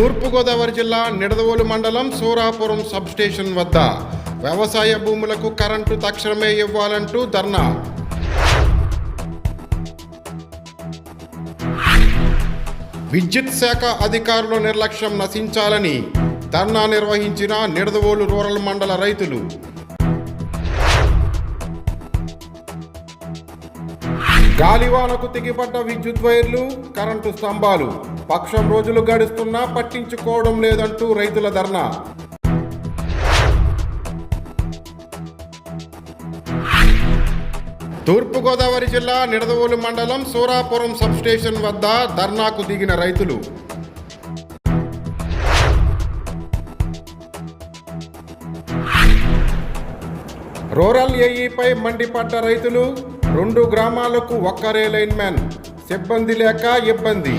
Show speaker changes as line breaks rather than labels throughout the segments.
తూర్పుగోదావరి జిల్లా నిడదవోలు మండలం సూరాపురం sub station వద్ద వ్యవసాయ భూములకు కరెంటు తక్షణమే ఇవ్వాలంటూ ధర్నా. విద్యుత్ శాఖ అధికారుల నిర్లక్ష్యం నశించాలని ధర్నా నిర్వహించిన నిడదవోలు రూరల్ మండల రైతులు. గాలివానకు తెగిపడ్డ విద్యుత్ వైర్లు కరెంటు స్తంభాలు. పక్షం రోజులు గడుస్తున్నా పట్టించుకోవడం లేదంటూ రైతుల ధర్నా. తూర్పుగోదావరి జిల్లా నిడదవోలు మండలం సూరాపురం సబ్ స్టేషన్ వద్ద ధర్నాకు దిగిన రైతులు. రూరల్ ఏఈపై మండిపడ్డ రైతులు రెండు గ్రామాలకు ఒక్కరే లైన్మెన్ సిబ్బంది లేక ఇబ్బంది.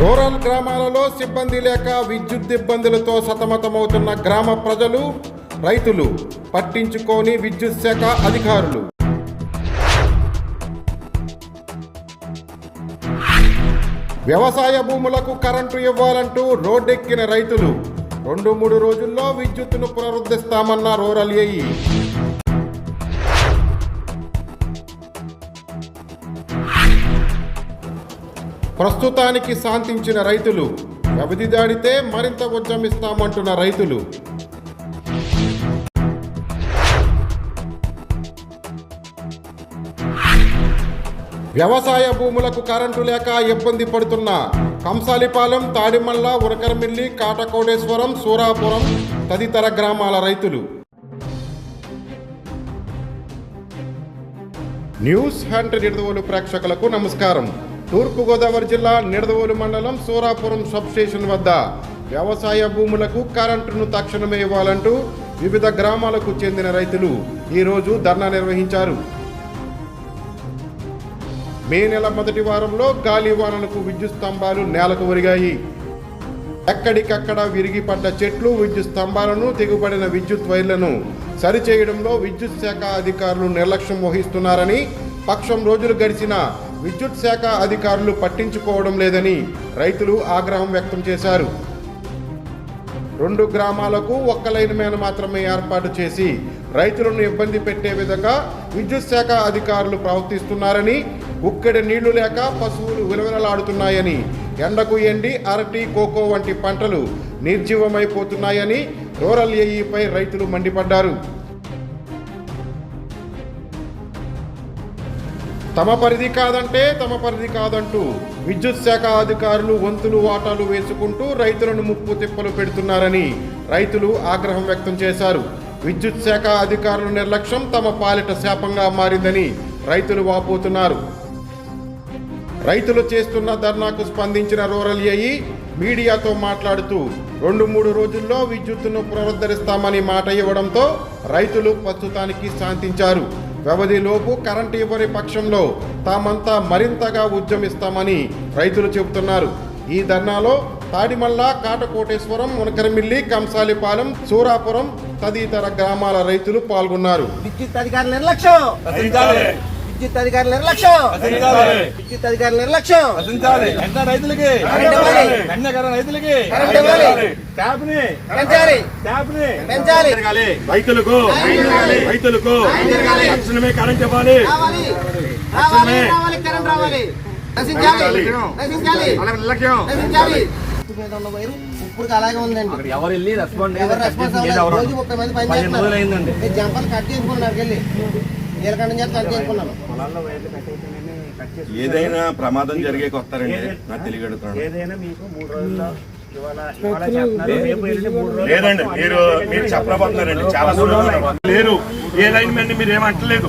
రూరల్ గ్రామాలలో సిబ్బంది లేక విద్యుత్ ఇబ్బందులతో సతమతమవుతున్న గ్రామ ప్రజలు రైతులు పట్టించుకోని విద్యుత్ శాఖ అధికారులు. వ్యవసాయ భూములకు కరెంటు ఇవ్వాలంటూ రోడ్డెక్కిన రైతులు రెండు మూడు రోజుల్లో విద్యుత్తును పునరుద్ధరిస్తామన్న రూరల్ ఏఈ. ప్రస్తుతానికి శాంతించిన రైతులు వ్యవధి దాడితే మరింత ఉద్యమిస్తామంటున్న రైతులు. వ్యవసాయ భూములకు కరెంటు లేక ఇబ్బంది పడుతున్న కంసాలిపాలెం తాడిమల్ల ఉరకరమిల్లి కాటకోడేశ్వరం సూరాపురం తదితర గ్రామాల రైతులు. న్యూస్ హండ్రెడ్ నిడదవోలు ప్రేక్షకులకు నమస్కారం. తూర్పుగోదావరి జిల్లా నిడదవోలు మండలం సూరాపురం సబ్ స్టేషన్ వద్ద వ్యవసాయ భూములకు కరెంటును తక్షణమే ఇవ్వాలంటూ వివిధ గ్రామాలకు చెందిన రైతులు ఈరోజు ధర్నా నిర్వహించారు. మే నెల మొదటి వారంలో గాలి వానలకు విద్యుత్ స్తంభాలు నేలకు ఒరిగాయి. ఎక్కడికక్కడ విరిగిపడ్డ చెట్లు విద్యుత్ స్తంభాలను తెగుబడిన విద్యుత్ వైర్లను సరిచేయడంలో విద్యుత్ శాఖ అధికారులు నిర్లక్ష్యం వహిస్తున్నారని పక్షం రోజులు గడిచిన విద్యుత్ శాఖ అధికారులు పట్టించుకోవడం లేదని రైతులు ఆగ్రహం వ్యక్తం చేశారు. రెండు గ్రామాలకు ఒక్క లైన్ మీద మాత్రమే ఏర్పాటు చేసి రైతులను ఇబ్బంది పెట్టే విధంగా విద్యుత్ శాఖ అధికారులు ప్రవర్తిస్తున్నారని ఉక్కడి నీళ్ళు లేక పశువులు విలవిలలాడుతున్నాయని ఎండకు ఎండి అరటి కోకో వంటి పంటలు నిర్జీవమైపోతున్నాయని రూరల్ ఏఈపై రైతులు మండిపడ్డారు. తమ పరిధి కాదంటే తమ పరిధి కాదంటూ విద్యుత్ శాఖ అధికారులు వంతులు వాటాలు వేసుకుంటూ రైతులను ముప్పు తిప్పలు పెడుతున్నారని రైతులు ఆగ్రహం వ్యక్తం చేశారు. విద్యుత్ శాఖ అధికారుల నిర్లక్ష్యం తమ పాలిట శాపంగా మారిందని రైతులు వాపోతున్నారు. రైతులు చేస్తున్న ధర్నాకు స్పందించిన రూరల్ ఏఈ మీడియాతో మాట్లాడుతూ రెండు మూడు రోజుల్లో విద్యుత్తును పునరుద్ధరిస్తామని మాట ఇవ్వడంతో రైతులు ప్రస్తుతానికి శాంతించారు. వ్యవధిలోపు కరెంటు ఇవ్వని పక్షంలో తామంతా మరింతగా ఉద్యమిస్తామని రైతులు చెబుతున్నారు. ఈ ధర్నాలో తాడిమల్ల కాటకోటేశ్వరం మునకరమిల్లి కంసాలిపాలెం సూరాపురం తదితర గ్రామాల రైతులు పాల్గొన్నారు.
నిర్లక్ష్యం! విద్యుత్ అధికారుల నిర్లక్ష్యం. విద్యుత్ అధికారుల నిర్లక్ష్యం.
రైతులకి? రైతులకి?
పెంచాలి. పెంచాలి.
తక్షణమే కరెంట్ ఇవ్వాలి.
కరెంట్ రావాలి. మీద ఉన్న వైరు ఇప్పుడు అలాగే ఉందండి.
ఎవరు వెళ్ళి రెస్పాండ్.
రోజు ముప్పై మంది పని. చేస్తున్నారు జంపలు కట్ చేసుకున్నారు వెళ్ళి. నీలకంఠం చేత కట్ చేసుకున్నాను
ఏదైనా ప్రమాదం జరిగే వస్తారండి నాకు
ఏదైనా మీకు మూడు రోజుల్లో రోజులు
లేదండి మీరు మీరు చెప్పలేకపోతున్నారండి చాలా దూరం లేరు. ఏ లైన్ మీద మీరు ఏమంటలేదు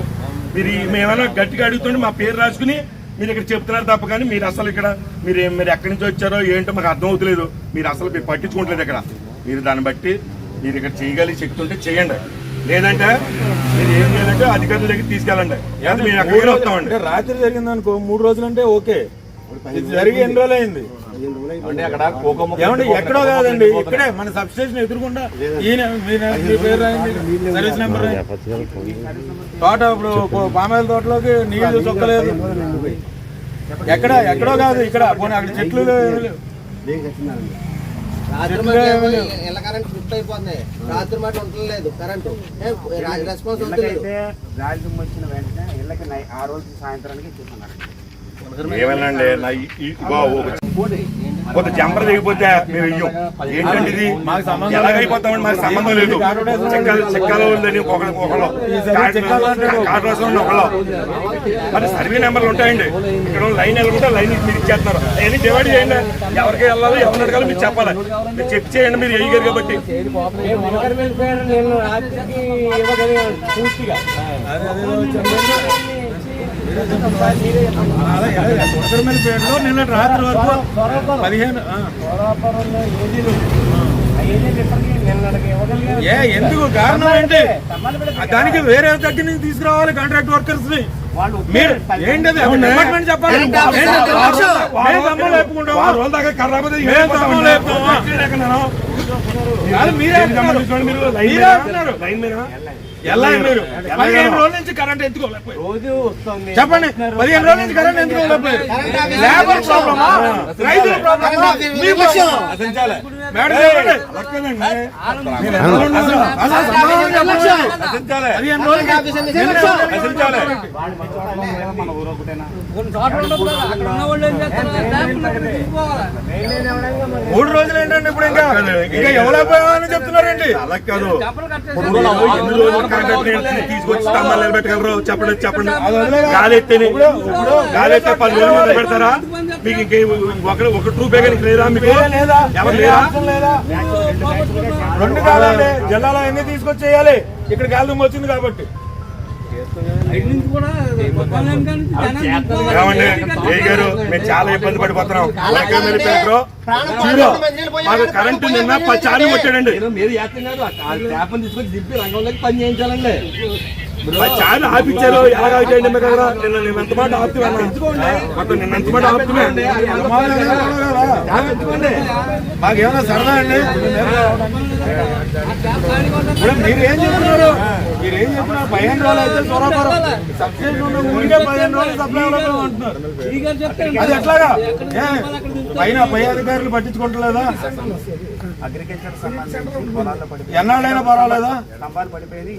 మీరు మేమైనా గట్టిగా అడుగుతుంటే మా పేరు రాసుకుని మీరు ఇక్కడ చెప్తున్నారు తప్ప కానీ మీరు అసలు ఇక్కడ మీరు మీరు ఎక్కడి నుంచి వచ్చారో ఏంటో మాకు అర్థం అవుతలేదు. మీరు అసలు మీరు పట్టించుకోవట్లేదు ఇక్కడ. మీరు దాన్ని బట్టి మీరు ఇక్కడ చేయగలిగి శక్తి ఉంటే చేయండి. లేదంటే మీరు ఏం చేయాలంటే అధికారుల దగ్గర తీసుకెళ్ళండి మేము ఎక్కడికి వస్తామండి
రాత్రి జరిగింది అనుకో మూడు రోజులు అంటే ఓకే ఇది జరిగి ఎన్ని రోజులు అయింది ఏమండి ఎక్కడో కాదండి ఇక్కడే మన సబ్ స్టేషన్ ఎదురుకుండా ఈయన మీ- పేరు రాయండి సర్వీస్ నెంబర్ తోట ఇప్పుడు పామాయిల తోటలోకి నీళ్ళు చొక్కలేదు ఎక్కడ ఎక్కడో కాదు ఇక్కడ పోనీ అక్కడ చెట్లు లేవు.
రాత్రి ఇళ్ళ కరెంట్ షిఫ్ట్ అయిపోతుంది. రాత్రి మాట ఉండలేదు కరెంటు. రెస్పాన్స్
ఇళ్ళకైతే గాలి దుమ్ము వచ్చిన వెంటనే ఇళ్ళకి ఆ రోజు సాయంత్రానికి ఇచ్చేస్తున్నారు.
ఏమనండి కొంత జంపర్ దిగిపోతే మేము వెయ్యం ఏంటండి ఇది
మాకు సంబంధం
ఎలాగైపోతామండి? మాకు సంబంధం లేదు. చెక్కల చెక్కల వాళ్ళని ఒకళ్ళు ఒకళ్ళు. కాటరాసం ఒకళ్ళు. మరి సర్వే నెంబర్లు ఉంటాయండి. ఇక్కడ లైన్ వెళ్ళకుంటే లైన్ మీరు ఇచ్చేస్తున్నారు. అవన్నీ డివైడ్ చేయండి. ఎవరికి వెళ్ళాలి ఎవరిని అడగాలి మీరు చెప్పాలి. మీరు చెప్పి చేయండి మీరు వేయగారు కాబట్టి.
అదే అదే వచ్చాను. ఉత్తరమల్లిపేటలో నిన్న రాత్రి వరకు పదిహేను. ఏ ఎందుకు కారణం ఏంటి దానికి వేరే దగ్గర నుంచి తీసుకురావాలి కాంట్రాక్ట్ వర్కర్స్ని మీరు ఏంటది? డిపార్ట్మెంట్ చెప్పాలి చెప్పండి. పదిహేను రోజుల నుంచి కరెంట్
ఆఫీస్
లేబర్ ప్రాబ్లమా రైతుల ప్రాబ్లమా మేడం రోజులు ఏంటండి ఇప్పుడు ఇంకా? ఇంకా ఎవరైపోయామని చెప్తున్నారండి
అలా కాదు. ఎన్ని రోజులు కాంట్రాక్ట్ తీసుకొచ్చి స్తంభాలు నిలబెట్టగలరు చెప్పండి చెప్పండి. గాలి ఎత్తేని గాలి ఎత్తే పది రోజులు మొదలు పెడతారా? మీకు ఇంకే ఒక ఒక ట్రూపే కానీ లేదా మీకు? ఎవరు లేదా?
రెండు కాదండి జిల్లాలో ఎన్ని తీసుకొచ్చేయాలి. ఇక్కడ గాలి వచ్చింది కాబట్టి.
ఏమండి ఏ గారు మేము చాలా ఇబ్బంది పడిపోతున్నాం. మాకు కరెంటు నిన్న చాలు కొట్టాడండి.
మీరు చేస్తాం కాదు ఆ ట్యాప్ని తీసుకొని దింపి రంగంలోకి పని చేయించాలండి.
చాలు ఆపిచ్చారు ఎలాగ ఆపేయండి మీరు కదా నిన్న నిన్న ఎంత మాట ఆపుతున్నా? మొత్తం నిన్న ఎంత మాట ఆపుతున్నా?
మాకేమైనా సరదా అండి? మీరు ఏం చెప్తున్నారు? మీరు ఏం చెప్తున్నారు? పదిహేను రోజులు అయితే సూరాపురం సబ్సిడీ ఉన్న ఊరికే పదిహేను రోజులు సప్లై అంటున్నారు. అది ఎట్లాగా? పైన పై అధికారులు పట్టించుకుంటలేదా
అగ్రికల్చర్ సంబంధించి పొలాల్లో పడిపోయి
ఎన్నాళ్ళైనా పర్వాలేదా?
స్తంభాలు పడిపోయి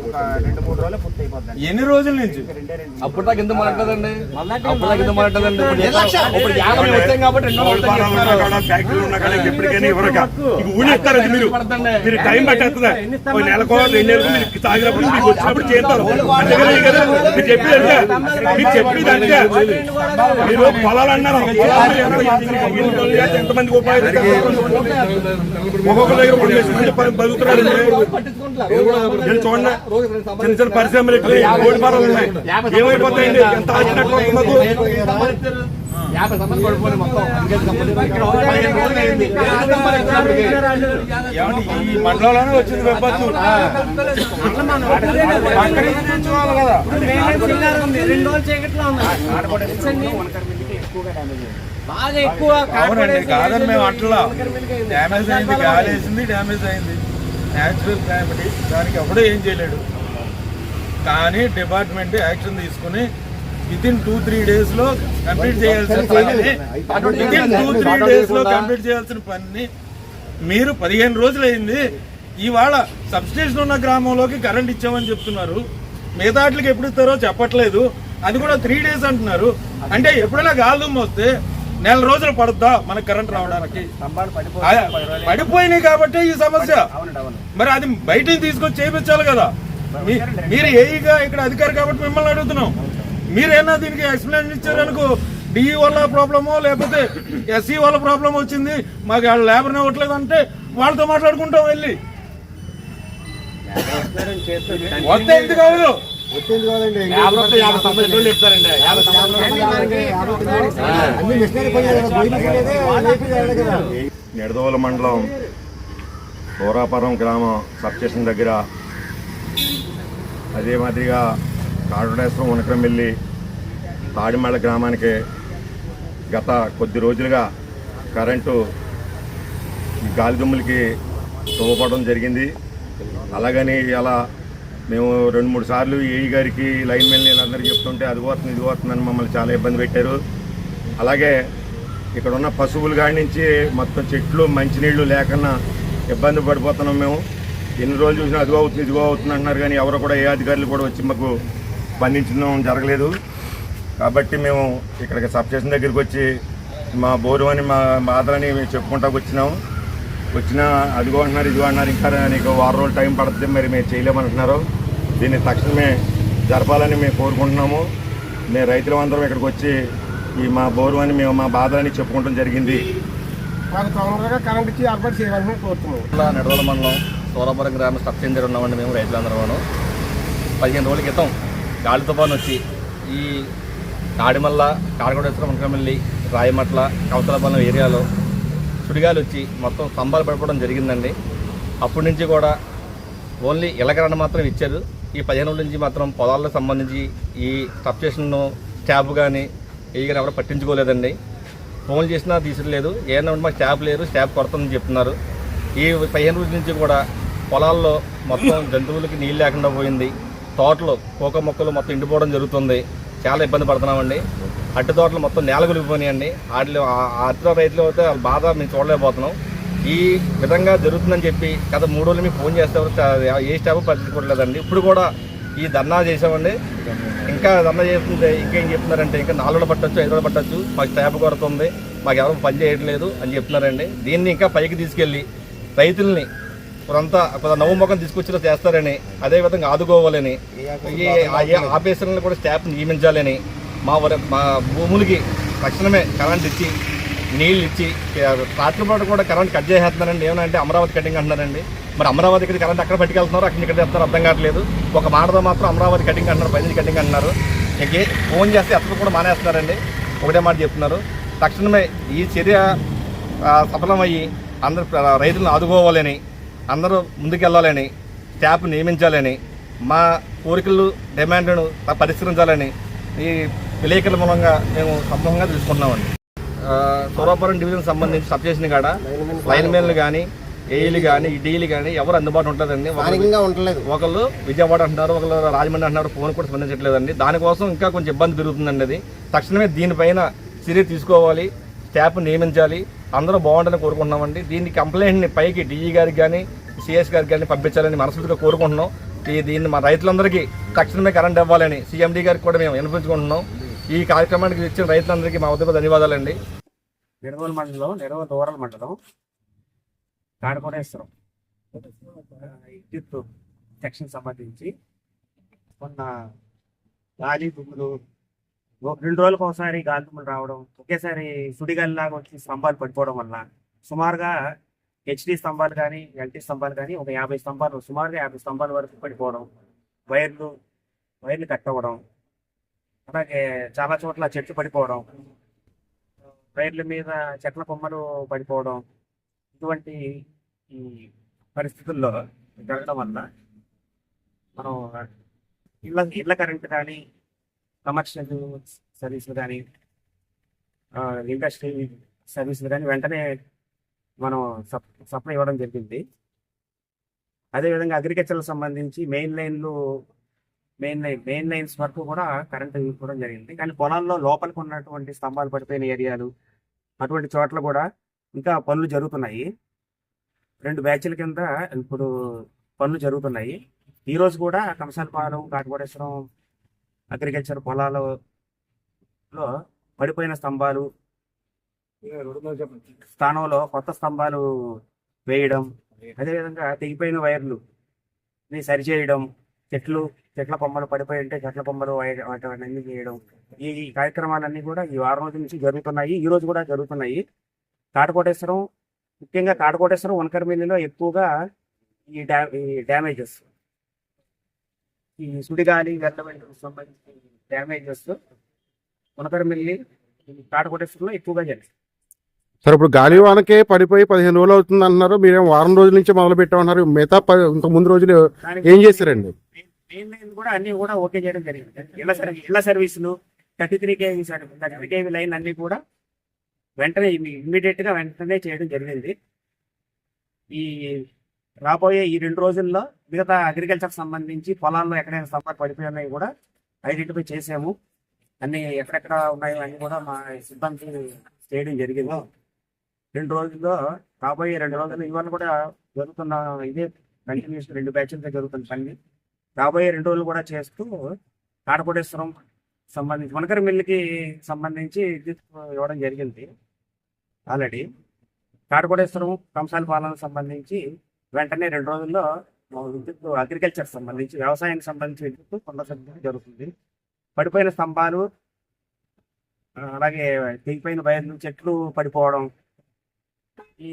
ఒక రెండు మూడు రోజులు పూర్తి అయిపోద్దండి
ఎన్ని రోజుల నుంచి?
అప్పుడు దాకా ఎందుకు మాట్లాడదండి అప్పుడు దాకా ఎందుకు మాట్లాడదండి ఇప్పుడు యాభై వచ్చాం కాబట్టి రెండు
ఫ్యాక్టరీలు ఉన్నా కాడ ఎప్పటికైనా ఇవ్వరక ఇక ఊళ్ళేస్తారు అది మీరు. మీరు టైం పట్టేస్తుందా? ఓ నెలకో రెండు నెలలకు మీరు తాగినప్పుడు మీకు వచ్చినప్పుడు చేస్తారు. మీరు చెప్పేది మీరు చెప్పేది అంతే. మీరు పొలాలు అన్నారు. ఎంతమందికి ఉపాధి ఒక్కొక్క దగ్గర రెండు లక్షల మంది ప- బతుకుతున్నారు నేను చూడండి చిన్న చిన్న పరిశ్రమలు కోడి పాలలు ఉన్నాయి. ఏమైపోతాయండి? ఎంత మాకు?
యాభై సంవత్సరాలు మొత్తం
ఏమండి? ఈ మండలంలోనే వచ్చింది విపత్తు అక్కడి నుంచి తెచ్చుకోవాలి కదా.
బాగా ఎక్కువ
అవునండి కాదని మేము అంటలా. డ్యామేజ్ అయింది గాలి వేసింది డ్యామేజ్ అయింది. న్యాచురల్ క్లామిటీ దానికి ఎవడో ఏం చేయలేడు. కానీ డిపార్ట్మెంట్ యాక్షన్ తీసుకుని విత్ ఇన్ టూ త్రీ డేస్లో కంప్లీట్ చేయాల్సిన పనిని విత్ ఇన్ టూ త్రీ డేస్లో కంప్లీట్ చేయాల్సిన పనిని మీరు పదిహేను రోజులు అయింది. ఇవాళ సబ్స్టేషన్ ఉన్న గ్రామంలోకి కరెంట్ ఇచ్చామని చెప్తున్నారు. మిగతా వాటికి ఎప్పుడు ఇస్తారో చెప్పట్లేదు. అది కూడా త్రీ డేస్ అంటున్నారు. అంటే ఎప్పుడైనా గాలిదుమ్మ వస్తే నెల రోజులు పడుద్దా? మనకు కరెంట్ రావడానికి. పడిపోయినాయి కాబట్టి ఈ సమస్య. మరి అది బయటికి తీసుకొచ్చి చేయించాలి కదా. మీరు ఏఈగా ఇక్కడ అధికారి కాబట్టి మిమ్మల్ని అడుగుతున్నాం. మీరేనా దీనికి ఎక్స్ప్లెయిన్ ఇచ్చారనుకో డిఈ వల్ల ప్రాబ్లమో లేకపోతే ఎస్సీ వల్ల ప్రాబ్లం వచ్చింది మాకు వాళ్ళ లేబర్ ఇవ్వట్లేదు అంటే వాళ్ళతో మాట్లాడుకుంటాం వెళ్ళి. వస్తే ఎందుకు అవ్వదు?
యాభై వస్తే యాభై సంవత్సరాలు రోజులు చెప్తారండి యాభై
నిడదవోల మండలం దూరాపురం గ్రామం సబ్స్టేషన్ దగ్గర అదే మాదిరిగా కాడుడేశ్వరం ఉనకరంబెల్లి తాడిమళ్ళ గ్రామానికి గత కొద్ది రోజులుగా కరెంటు ఈ గాలి దుమ్ములకి తవ్వపడడం జరిగింది. అలాగని ఇలా మేము రెండు మూడు సార్లు ఏఈ గారికి లైన్ మెన్ వీళ్ళందరికీ చెప్తుంటే అది పోతుంది ఇది పోతుందని మమ్మల్ని చాలా ఇబ్బంది పెట్టారు. అలాగే ఇక్కడ ఉన్న పశువులు కాడి నుంచి మొత్తం చెట్లు మంచినీళ్ళు లేకుండా ఇబ్బంది పడిపోతున్నాం మేము. ఎన్ని రోజులు చూసినా అదిగో అవుతుంది ఇదిగో అవుతుంది అంటున్నారు కానీ ఎవరు కూడా ఏ అధికారులు కూడా వచ్చి మాకు స్పందించడం జరగలేదు. కాబట్టి మేము ఇక్కడికి సబ్ స్టేషన్ దగ్గరికి వచ్చి మా బోరు అని మా బాధలని మేము చెప్పుకుంటాకు వచ్చినాము వచ్చినా అదిగో అంటున్నారు ఇదిగో అంటున్నారు ఇంకా నీకు వారం రోజులు టైం పడుతుంది మరి మేము చేయలేమంటున్నారు దీన్ని తక్షణమే జరపాలని మేము కోరుకుంటున్నాము. మేము రైతులందరం ఇక్కడికి వచ్చి ఈ మా బోరు అని మేము మా బాధలని చెప్పుకోవడం జరిగింది.
మాకు తొందరగా కరెంట్ ఇచ్చి ఏర్పాటు చేయాలని కోరుతున్నాం
జిల్లా నెడవల మండలం సోలాపురం గ్రామ సబ్ సెంటర్ ఉన్నామండి మేము రైతులందరూ పదిహేను రోజుల క్రితం గాలి తుఫాన్ వచ్చి ఈ కాడిమల్ల కాడగొడేశ్వరం వంకరమల్లి రాయమట్ల కవతలపాలెం ఏరియాలో సుడిగాలి వచ్చి మొత్తం స్తంభాలు పడిపోవడం జరిగిందండి. అప్పటి నుంచి కూడా ఓన్లీ ఇలకరణ మాత్రం ఇచ్చారు. ఈ పదిహేను రోజుల నుంచి మాత్రం పొలాలకు సంబంధించి ఈ సబ్స్టేషన్ను స్టాఫ్ కానీ ఇవి కానీ ఎవరు పట్టించుకోలేదండి. ఫోన్ చేసినా తీసలేదు ఏమన్నా మాకు స్టాఫ్ లేరు స్టాఫ్ కొరత చెప్తున్నారు. ఈ పదిహేను రోజుల నుంచి కూడా పొలాల్లో మొత్తం జంతువులకి నీళ్ళు లేకుండా పోయింది. తోటలు కోక మొక్కలు మొత్తం ఎండిపోవడం జరుగుతుంది. చాలా ఇబ్బంది పడుతున్నామండి. అట్టి తోటలు మొత్తం నేల కొలిగిపోయినాయండి వాటిలో ఆ- అట్టి రైతులు అయితే వాళ్ళ బాధ మేము చూడలేకపోతున్నాం. ఈ విధంగా జరుగుతుందని చెప్పి గత మూడు రోజులు మీకు ఫోన్ చేస్తే ఏ స్టాఫ్ పట్టించుకోవట్లేదండి. ఇప్పుడు కూడా ఈ ధర్నా చేసామండి ఇంకా ధర్నా చేస్తుంటే ఇంకేం చెప్తున్నారంటే ఇంకా నాలుగు రోజులు పట్టచ్చు ఐదు రోజులు పట్టొచ్చు. మాకు స్టాఫ్ కొరత ఉంది మాకు ఎవరు పని చేయట్లేదు అని చెప్తున్నారండి. దీన్ని ఇంకా పైకి తీసుకెళ్ళి రైతుల్ని కొంత కొంత నవ్వు ముఖం తీసుకొచ్చేలా చేస్తారని అదేవిధంగా ఆదుకోవాలని ఈ ఆ- ఆఫీసర్లను కూడా స్టాఫ్ నియమించాలని మా మా భూములకి తక్షణమే కరెంట్ ఇచ్చి నీళ్ళు ఇచ్చి రాత్రి పూట కూడా కరెంట్ కట్ చేసేస్తున్నారండి. ఏమనంటే అమరావతి కటింగ్ అంటున్నారండి. మరి అమరావతి ఇక్కడ కరెంట్ అక్కడ పట్టుకెళ్తున్నారు అక్కడ ఇక్కడ చెప్తారు అర్థం కావట్లేదు. ఒక మాటతో మాత్రం అమరావతి కటింగ్ అంటున్నారు పైనుంచి కటింగ్ అంటున్నారు. ఇంకే ఫోన్ చేస్తే అతను కూడా మానేస్తున్నారండి. ఒకటే మాట చెప్తున్నారు. తక్షణమే ఈ చర్య సఫలమయ్యి అందరు రైతులను ఆదుకోవాలని అందరూ ముందుకెళ్ళాలని స్టాఫ్ నియమించాలని మా కోరికలు డిమాండ్లను పరిష్కరించాలని ఈ విలేకరుల మూలంగా మేము సమూహంగా తెలుసుకుంటున్నామండి. సూరాపురం డివిజన్ సంబంధించి సబ్ స్టేషన్ కాడ? లైన్ మెన్లు కానీ ఏఈలు కానీ డీలు కానీ ఎవరు అందుబాటులో ఉంటుందండి?
ఉండలేదు.
ఒకళ్ళు విజయవాడ అంటున్నారు ఒకళ్ళు రాజమండ్రి అంటున్నారు ఫోన్ కూడా స్పందించట్లేదండి దానికోసం ఇంకా కొంచెం ఇబ్బంది పెరుగుతుందండి అది. తక్షణమే దీనిపైన చర్య తీసుకోవాలి స్టాఫ్ నియమించాలి అందరూ బాగుండాలని కోరుకుంటున్నామండి. దీన్ని కంప్లైంట్ని పైకి డిఈ గారికి కానీ సిఎస్ గారికి కానీ పంపించాలని మనస్ఫూర్తిగా కోరుకుంటున్నాం. ఈ దీన్ని మా రైతులందరికీ తక్షణమే కరెంట్ ఇవ్వాలని సీఎండీ గారికి కూడా మేము వినిపించుకుంటున్నాం ఈ కార్యక్రమానికి ఇచ్చిన రైతులందరికీ మా ఉద్యోగ ధన్యవాదాలండి.
నిడవల మండలం నిడవ దూరాల మండలం కాడకోటేశ్వరం విద్యుత్ సెక్షన్ సంబంధించి మొన్న గాలి దుమ్ములు రెండు రోజులకు ఒకసారి గాలి దుమ్ములు రావడం ఒకేసారి సుడిగల్లాగా వచ్చి స్తంభాలు పడిపోవడం వల్ల సుమారుగా హెచ్డి స్తంభాలు కానీ ఎల్టీ స్తంభాలు కానీ ఒక యాభై స్తంభాలు సుమారుగా యాభై స్తంభాల వరకు పడిపోవడం వైర్లు వైర్లు కట్ అవ్వడం అలాగే చాలా చోట్ల చెట్లు పడిపోవడం వైర్ల మీద చెట్ల కొమ్మలు పడిపోవడం ఇటువంటి ఈ పరిస్థితుల్లో జరగడం వల్ల మనం ఇళ్ళ ఇళ్ళ కరెంట్ కానీ కమర్షియల్ సర్వీసులు కానీ ఇండస్ట్రీ సర్వీసులు కానీ వెంటనే మనం సప్ సప్లై ఇవ్వడం జరిగింది. అదేవిధంగా అగ్రికల్చర్ సంబంధించి మెయిన్ లైన్లు మెయిన్ లైన్ మెయిన్ లైన్స్ వరకు కూడా కరెంట్ ఇవ్వడం జరిగింది. కానీ పొలాల్లో లోపలికి ఉన్నటువంటి స్తంభాలు పడిపోయిన ఏరియాలు అటువంటి చోట్ల కూడా ఇంకా పనులు జరుగుతున్నాయి. రెండు బ్యాచ్ల కింద ఇప్పుడు పనులు జరుగుతున్నాయి. ఈ రోజు కూడా కంసాలపాలెం కాటికోటేశ్వరం అగ్రికల్చర్ పొలాలలో పడిపోయిన స్తంభాలు స్థానంలో కొత్త స్తంభాలు వేయడం అదేవిధంగా తెగిపోయిన వైర్లు సరిచేయడం చెట్లు చెట్ల కొమ్మలు పడిపోయి ఉంటే చెట్ల కొమ్మలు వాటివన్నీ చేయడం. ఈ కార్యక్రమాలన్నీ కూడా ఈ వారం రోజుల నుంచి జరుగుతున్నాయి. ఈ రోజు కూడా జరుగుతున్నాయి. కాటకోటేశ్వరం ముఖ్యంగా కాటకోటేశ్వరం వనకరమిల్లిలో ఎక్కువగా ఈ డ్యా ఈ డ్యామేజెస్. ఈ సుడిగాలి వెల్లవెంటకు సంబంధించిన డ్యామేజెస్ వనకరమిల్లి కాటకోటేశ్వరంలో ఎక్కువగా జరిగింది
సార్ ఇప్పుడు గాలివానకే పడిపోయి పదిహేను రోజులు అవుతుంది అంటున్నారు. మీరేం వారం రోజుల నుంచి మొదలు పెట్టామన్నారు మిగతా ప- ఇంత ముందు రోజులు ఏం చేశారండి?
మెయిన్ లైన్ కూడా అన్ని కూడా ఓకే చేయడం జరిగింది ఇళ్ళ సర్వీస్ ఇళ్ళ సర్వీసులు thirty three KV thirty three KV line అన్ని కూడా వెంటనే ఇమ్మీడియట్గా వెంటనే చేయడం జరిగింది. ఈ రాబోయే ఈ రెండు రోజుల్లో మిగతా అగ్రికల్చర్ సంబంధించి పొలాల్లో ఎక్కడైనా స్తంభాలు పడిపోయి ఉన్నాయి కూడా ఐడెంటిఫై చేసాము. అన్ని ఎక్కడెక్కడ ఉన్నాయో అన్ని కూడా మా సిబ్బంది చేయడం జరిగింది. రెండు రోజుల్లో రాబోయే రెండు రోజులు ఇవాళ కూడా జరుగుతున్న ఇదే కంటిన్యూస్ రెండు బ్యాచ్లతో జరుగుతున్న పని. రాబోయే రెండు రోజులు కూడా చేస్తూ కాడపడేశ్వరం సంబంధించి వనకర మిల్లుకి సంబంధించి విద్యుత్ ఇవ్వడం జరిగింది ఆల్రెడీ కాడకోటేశ్వరం కంసాల పాలనకు సంబంధించి వెంటనే రెండు రోజుల్లో విద్యుత్ అగ్రికల్చర్ సంబంధించి వ్యవసాయానికి సంబంధించి విద్యుత్ పునరుద్ధరించడం జరుగుతుంది. పడిపోయిన స్తంభాలు అలాగే తెగిపోయిన వైర్లు చెట్లు పడిపోవడం ఈ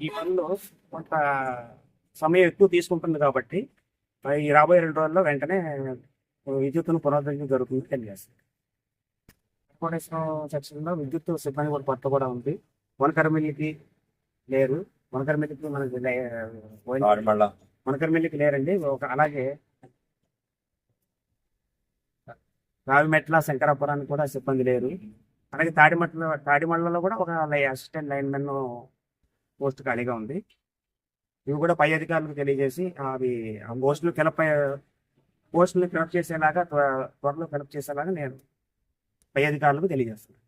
ఈ పనులు కొంత సమయం ఎక్కువ తీసుకుంటుంది కాబట్టి ఈ రాబోయే రెండు రోజుల్లో వెంటనే విద్యుత్తును పునరుద్ధరించడం జరుగుతుంది తెలియజేస్తుంది. కోటేశ్వరం సెక్షన్లో విద్యుత్ సిబ్బంది కూడా కొత్త కూడా ఉంది. వనకరమిల్లికి లేరు. వనకరమిల్లికి మనకి వనకరమిల్లికి లేరండి. ఒక అలాగే రావిమెట్ల శంకరాపురానికి కూడా సిబ్బంది లేరు. అలాగే తాడిమట్ల తాడిమళ్ళలో కూడా ఒక లై- అసిస్టెంట్ లైన్ మెన్ పోస్ట్ ఖాళీగా ఉంది. ఇవి కూడా పై అధికారులకు తెలియజేసి అవి ఆ పోస్టులు ఫిలప్ పోస్టులు ఫిలప్ చేసేలాగా త్వరలో ఫిలప్ చేసేలాగా నేను పై అధికారులకు తెలియజేస్తాను